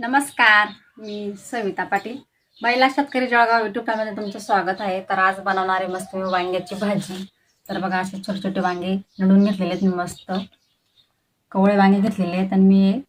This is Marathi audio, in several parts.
नमस्कार मी सविता पाटील. बैला शेतकरी जळगाव युट्यूब चॅनलमध्ये तुमचं स्वागत आहे. तर आज बनवणार आहे मस्त मी वांग्याची भाजी. तर बघा असे छोटे छोटे वांगे निडून घेतलेले आहेत मी मस्त. कवळे वांगे घेतलेले आहेत आणि मी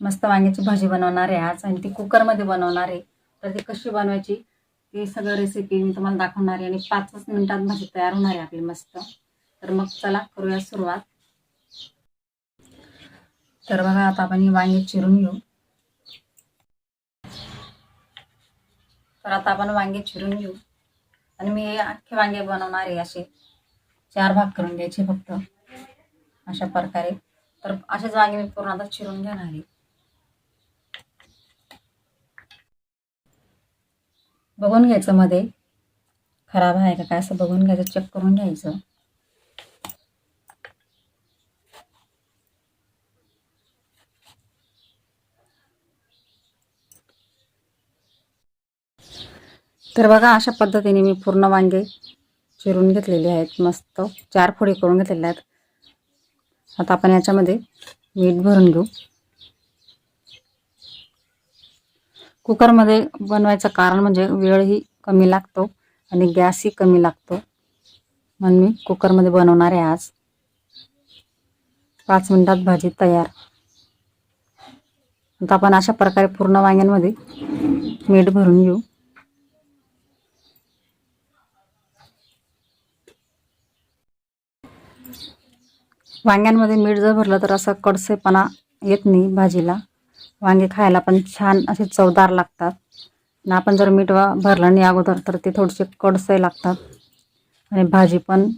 मस्त वांग्याची भाजी बनवणार आहे आज. आणि ती कुकरमध्ये बनवणार आहे. तर ती कशी बनवायची ती सगळं रेसिपी मी तुम्हाला दाखवणार आहे. आणि पाचच मिनिटात भाजी तयार होणार आहे आपली मस्त. तर मग चला करूया सुरुवात. तर बघा आता आपण ही वांगे चिरून घेऊ. तर आता आपण वांगे चिरून घेऊ. आणि मी हे अख्खे वांगे बनवणार आहे असे. चार भाग करून घ्यायचे फक्त. अशा प्रकारे. तर असेच वांगे मी पूर्ण आता चिरून घेणार आहे. बघून घ्यायचं मध्ये. खराब आहे का काय असं बघून घ्यायचं. चेक करून घ्यायचं. तर बघा अशा पद्धतीने मी पूर्ण वांगे चिरून घेतलेले आहेत. मस्त चार फोडी करून घेतलेल्या आहेत. आता आपण याच्यामध्ये मीठ भरून घेऊ. कुकरमध्ये बनवायचं कारण म्हणजे वेळही कमी लागतो आणि गॅसही कमी लागतो. म्हणून मी कुकरमध्ये बनवणार आहे आज. पाच मिनिटात भाजी तयार. आता आपण अशा प्रकारे पूर्ण वांग्यांमध्ये मीठ भरून घेऊ. वांग्यांमध्ये मीठ जर भरलं तर असं कडसेपणा येत नाही भाजीला. वांगे खायला पण छान असे चवदार लागतात. आणि आपण जर मीठ वा भरलं नाही अगोदर तर ते थोडेसे कडसे लागतात. आणि भाजी पण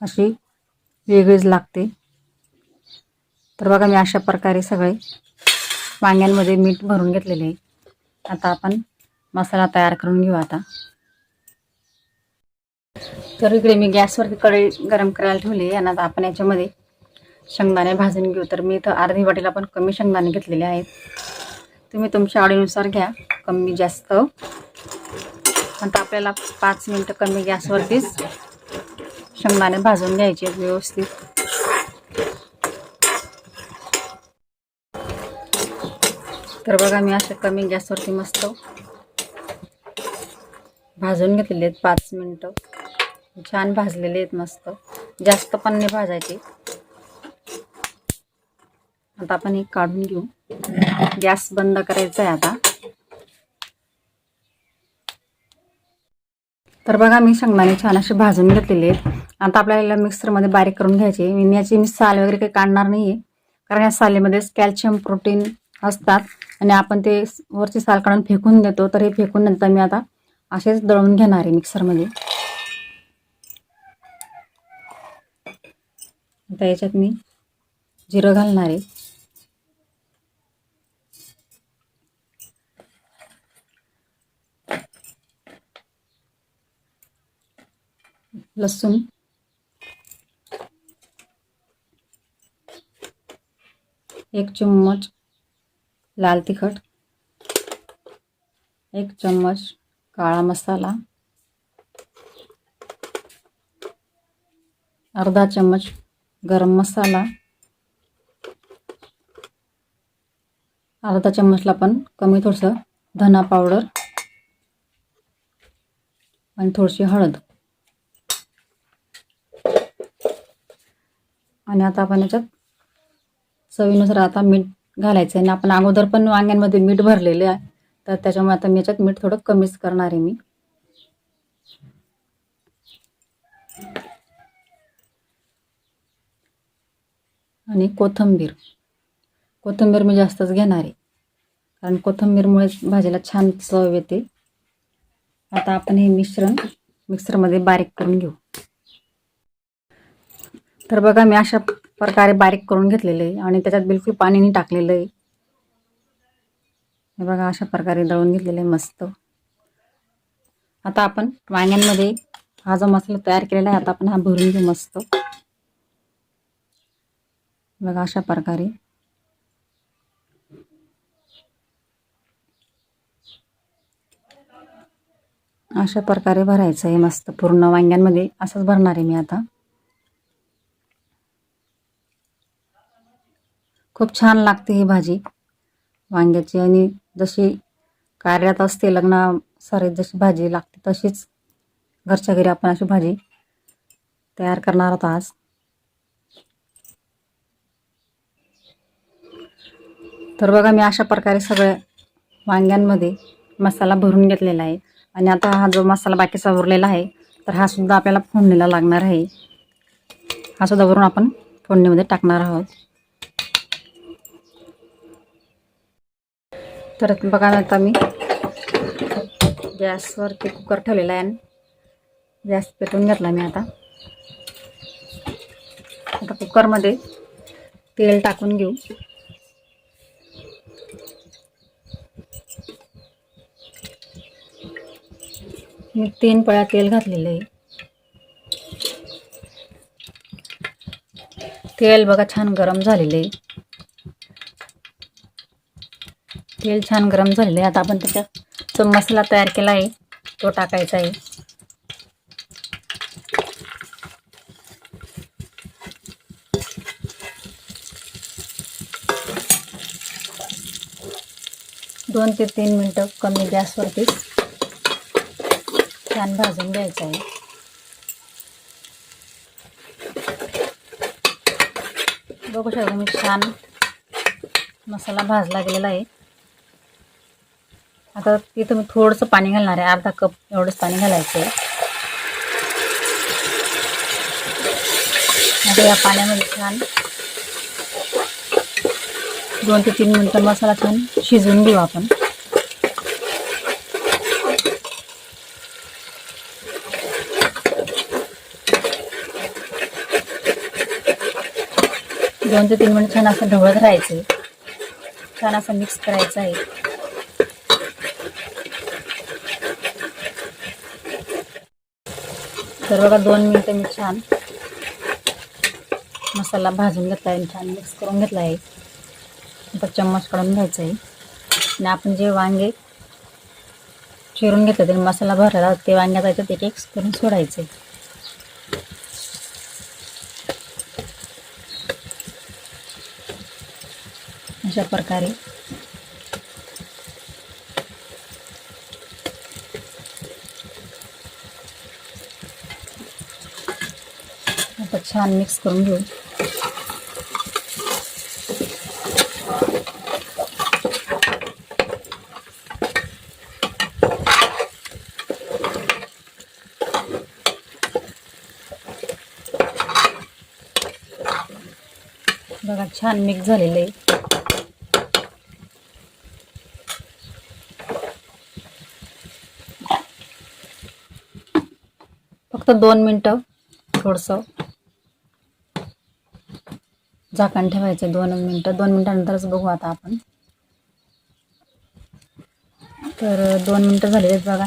अशी वेगळीच लागते. तर बघा मी अशा प्रकारे सगळे वांग्यांमध्ये मीठ भरून घेतलेले आहे. आता आपण मसाला तयार करून घेऊ आता. तर इकडे मी गॅसवरती कढई गरम करायला ठेवली आणि आता आपण याच्यामध्ये शेंगदाणे भाजून घेऊ. तर मी इथं अर्धी वाटीला पण कमी शेंगदाणे घेतलेले आहेत. तुम्ही तुमच्या आवडीनुसार घ्या कमी जास्त. आता आपल्याला पाच मिनटं कमी गॅसवरतीच शेंगदाणे भाजून घ्यायचे व्यवस्थित. तर बघा मी असे कमी गॅसवरती मस्त भाजून घेतलेले आहेत पाच मिनटं. छान भाजलेले आहेत मस्त. जास्त पण नाही भाजायचे. आता आपण एक काढून घेऊ. गॅस बंद करायचा आहे आता. तर बघा मी शेंगदाणे छान असे भाजून घेतलेले आहेत. आता आपल्याला मिक्सरमध्ये बारीक करून घ्यायचे. मी याची मी साल वगैरे काही काढणार नाही आहे कारण या सालीमध्येच कॅल्शियम प्रोटीन असतात. आणि आपण ते वरची साल काढून फेकून देतो. तर हे फेकून नंतर मी आता असेच दळून घेणार आहे मिक्सरमध्ये. आता याच्यात मी जिरं घालणार आहे. लसूण. एक चम्मच लाल तिखट. एक चम्मच काळा मसाला. अर्धा चम्मच गरम मसाला. अर्धा चम्मचला पण कमी थोडंसं धना पावडर आणि थोडीशी हळद. आणि आता आपण याच्यात चवीनुसार आता मीठ घालायचं आहे आणि आपण अगोदर पण वांग्यांमध्ये मीठ भरलेले आहे. तर त्याच्यामुळे आता मी याच्यात मीठ थोडं कमीच करणार आहे मी. आणि कोथिंबीर. कोथिंबीर मी जास्तच घेणार. आहे कारण कोथिंबीरमुळे भाजीला छान चव येते. आता आपण हे मिश्रण मिक्सरमध्ये बारीक करून घेऊ. तर बघा मी अशा प्रकारे बारीक करून घेतलेलं आहे आणि त्याच्यात बिलकुल पाणी नाही टाकलेलं आहे. हे बघा अशा प्रकारे दळून घेतलेलं आहे मस्त. आता आपण वांग्यांमध्ये हा जो मसाला तयार केलेला आहे आता आपण हा भरून घेऊ मस्त. बघा अशा प्रकारे. अशा प्रकारे भरायचं आहे मस्त पूर्ण वांग्यांमध्ये. असंच भरणार आहे मी आता. खूप छान लागते ही भाजी. वांग्याची आणि जशी कार्यात असते लग्न सारे जशी भाजी लागते तशीच घरच्या घरी आपण अशी भाजी तयार करणार आहोत आज. तर बघा मी अशा प्रकारे सगळ्या वांग्यांमध्ये मसाला भरून घेतलेला आहे. आणि आता हा जो मसाला बाकीचा उरलेला आहे तर हा सुद्धा आपल्याला फोडणीला लागणार आहे. हा सुद्धा भरून आपण फोडणीमध्ये टाकणार आहोत. तर बघा आता मी गॅसवरती कुकर ठेवलेला आहे. आणि गॅस पेटवून घेतला मी आता. आता कुकरमध्ये तेल टाकून घेऊ. मी तीन पळ्या तेल घातलेलं आहे. तेल बघा छान गरम झालेलं आहे. तेल छान गरम झालेलं आहे. आता आपण त्याच्यात जो मसाला तयार केला आहे तो टाकायचा आहे. दोन ते तीन मिनटं कमी गॅसवरतीच छान भाजून घ्यायचं आहे. बघू शकता मी छान मसाला भाजला गेलेला आहे. आता तिथं मी थोडंसं पाणी घालणार आहे अर्धा कप एवढंच पाणी घालायचं आहे. आता या पाण्यामध्ये छान दोन ते तीन मिनटं मसाला छान शिजवून घेऊ आपण. दोन ते तीन मिनिट छान असं ढवळत राहायचं. छान असं मिक्स करायचं आहे. तर बघा दोन मिनटं मी छान मसाला भाजून घेतला आहे छान मिक्स करून घेतला आहे. आता चम्मच काढून घ्यायचा आहे. आणि आपण जे वांगे चिरून घेतलं ते मसाला भरायला ते वांग्यात जायचं ते एक करून सोडायचं. आहे अशा प्रकारे. आता छान मिक्स करून घेऊ. बघा छान मिक्स झालेलं आहे. फक्त दोन मिनटं थोडंसं झाकण ठेवायचं दोन मिनटं दोन मिनटानंतरच बघू आता आपण. तर दोन मिनटं झालेले आहेत बघा.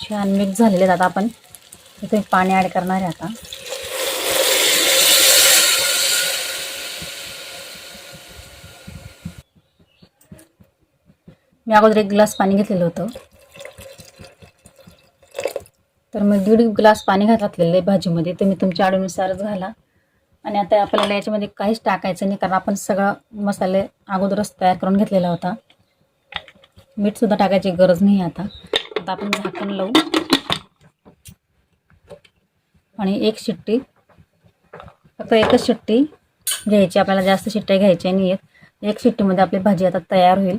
छान मिक्स झालेले आहेत आता आपण. इथे पाणी ॲड करणार आहे आता. मी अगोदर एक ग्लास पाणी घेतलेलं होतं. तर मग दीड ग्लास पाणी घातलेलं आहे भाजीमध्ये तुम्ही मी तुमच्या आवडीनुसारच घाला. आणि आता आपल्याला याच्यामध्ये काहीच टाकायचं नाही कारण आपण सगळं मसाले अगोदरच तयार करून घेतलेला होता. मीठसुद्धा टाकायची गरज नाही आता. आता आपण झाकण लावू. आणि एक शिट्टी फक्त एकच शिट्टी घ्यायची आपल्याला जास्त शिट्ट्या घ्यायच्या नाही आहेत एक शिट्टीमध्ये आपली भाजी आता तयार होईल.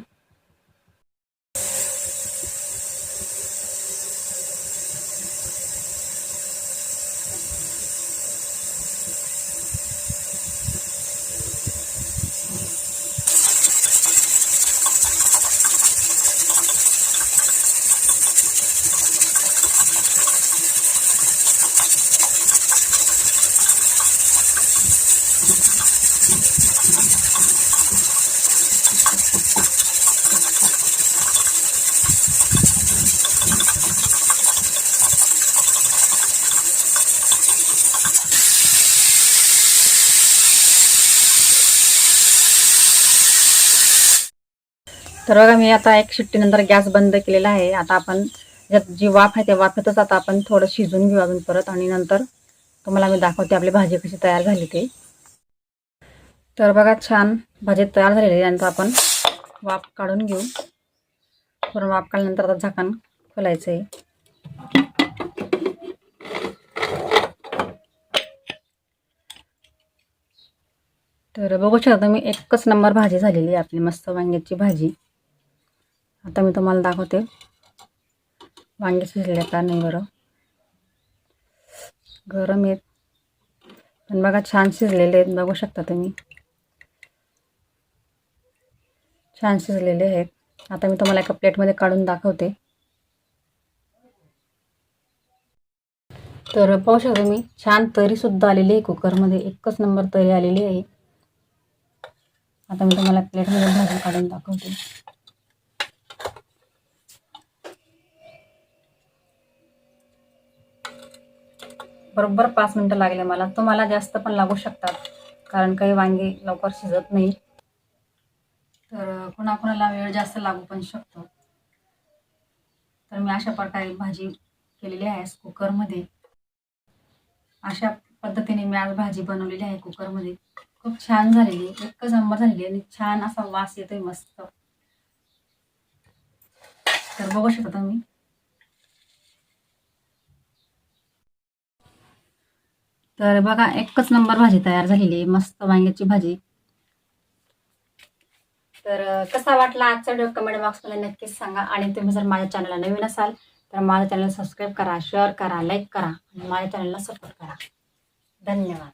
तर बघा मी आता एक शिट्टीनंतर गॅस बंद केलेला आहे. आता आपण ज्यात जी वाफ आहे त्या वाफेतच आता आपण थोडं शिजून घेऊ अजून परत. आणि नंतर तुम्हाला मी दाखवते आपली भाजी कशी तयार झाली ते. तर बघा छान भाजी तयार झालेली आहे. नंतर आपण वाफ काढून घेऊ. पूर्ण वाफ काढल्यानंतर आता झाकण खोलायचं आहे तर बघू शकता मी एकच नंबर भाजी झालेली आहे आपली मस्त वांग्याची भाजी. आता मी तुम्हाला दाखवते. वांगे शिजले का नाही बरं? गरम आहेत. पण बघा छान शिजलेले आहेत. बघू शकता तुम्ही. छान शिजलेले आहेत. आता मी तुम्हाला एका प्लेटमध्ये काढून दाखवते. तर पाहू शकता तुम्ही छान तरीसुद्धा आलेली आहे कुकरमध्ये. एकच नंबर तरी आलेली आहे. आता मी तुम्हाला प्लेटमध्ये भाजी काढून दाखवते. बरोबर पाच मिनटं लागले मला. तुम्हाला जास्त पण लागू शकतात कारण काही वांगी लवकर शिजत नाही. तर कुणाकुणाला वेळ जास्त लागू पण शकतो. तर मी अशा प्रकारे भाजी केलेली आहे कुकरमध्ये. अशा पद्धतीने मी आज भाजी बनवलेली आहे कुकरमध्ये. खूप छान झालेली एकच नंबर झालेली आणि छान असा वास येतोय मस्त. तर बघू शकता तुम्ही. तर बघा एकच नंबर भाजी तयार झालेली आहे मस्त वांग्याची भाजी. तर कसा वाटला आजचा व्हिडिओ कमेंट बॉक्समध्ये नक्कीच सांगा. आणि तुम्ही जर माझ्या चॅनलला नवीन असाल तर माझ्या चॅनलला सबस्क्राईब करा शेअर करा लाईक करा आणि माझ्या चॅनलला सपोर्ट करा. धन्यवाद.